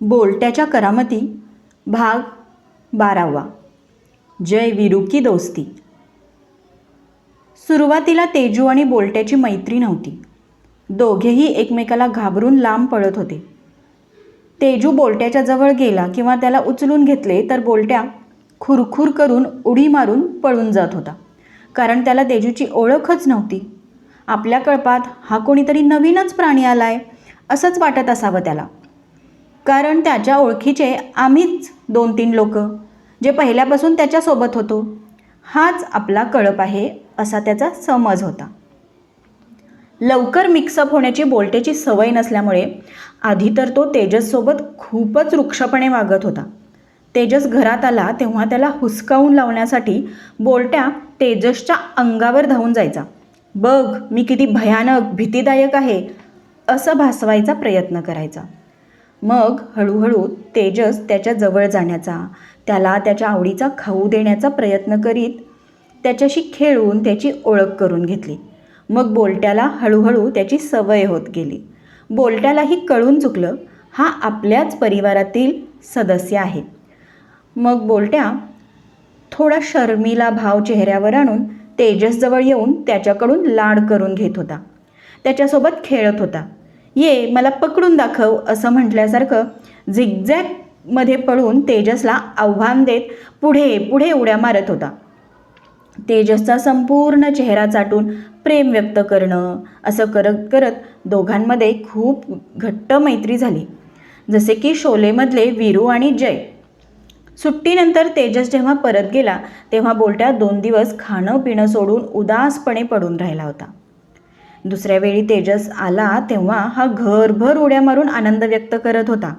बोलट्याच्या करामती भाग बारावा. जय विरू की दोस्ती. सुरुवातीला तेजू आणि बोलट्याची मैत्री नव्हती. दोघेही एकमेकाला घाबरून लांब पळत होते. तेजू बोलट्याच्या जवळ गेला किंवा त्याला उचलून घेतले तर बोलट्या खुरखुर करून उडी मारून पळून जात होता. कारण त्याला तेजूची ओळखच नव्हती. आपल्या कळपात हा कोणीतरी नवीनच प्राणी आलाय असंच वाटत असावं त्याला. कारण त्याच्या ओळखीचे आम्हीच दोन तीन लोक जे पहिल्यापासून त्याच्यासोबत होतो. हाच आपला कळप आहे असा त्याचा समज होता. लवकर मिक्सअप होण्याची बोलट्याची सवय नसल्यामुळे आधी तर तो तेजससोबत खूपच वृक्षपणे वागत होता. तेजस घरात आला तेव्हा त्याला हुसकावून लावण्यासाठी बोलट्या तेजसच्या अंगावर धावून जायचा. बघ मी किती भयानक भीतीदायक आहे असं भासवायचा प्रयत्न करायचा. मग हळूहळू तेजस त्याच्याजवळ जाण्याचा त्याला त्याच्या आवडीचा खाऊ देण्याचा प्रयत्न करीत त्याच्याशी खेळून त्याची ओळख करून घेतली. मग बोलट्याला हळूहळू त्याची सवय होत गेली. बोलट्यालाही कळून चुकलं हा आपल्याच परिवारातील सदस्य आहे. मग बोलट्या थोडा शर्मीला भाव चेहऱ्यावर आणून तेजसजवळ येऊन त्याच्याकडून लाड करून घेत होता. त्याच्यासोबत खेळत होता. ये मला पकडून दाखव असं म्हटल्यासारखं झिगझॅगमध्ये पळून तेजसला आव्हान देत पुढे पुढे उड्या मारत होता. तेजसचा संपूर्ण चेहरा चाटून प्रेम व्यक्त करणं असं करत करत दोघांमध्ये खूप घट्ट मैत्री झाली. जसे की शोलेमधले वीरू आणि जय. सुट्टीनंतर तेजस जेव्हा परत गेला तेव्हा बोलट्या दोन दिवस खाणं पिणं सोडून उदासपणे पडून राहिला होता. दुसऱ्या वेळी तेजस आला तेव्हा हा घरभर उड्या मारून आनंद व्यक्त करत होता.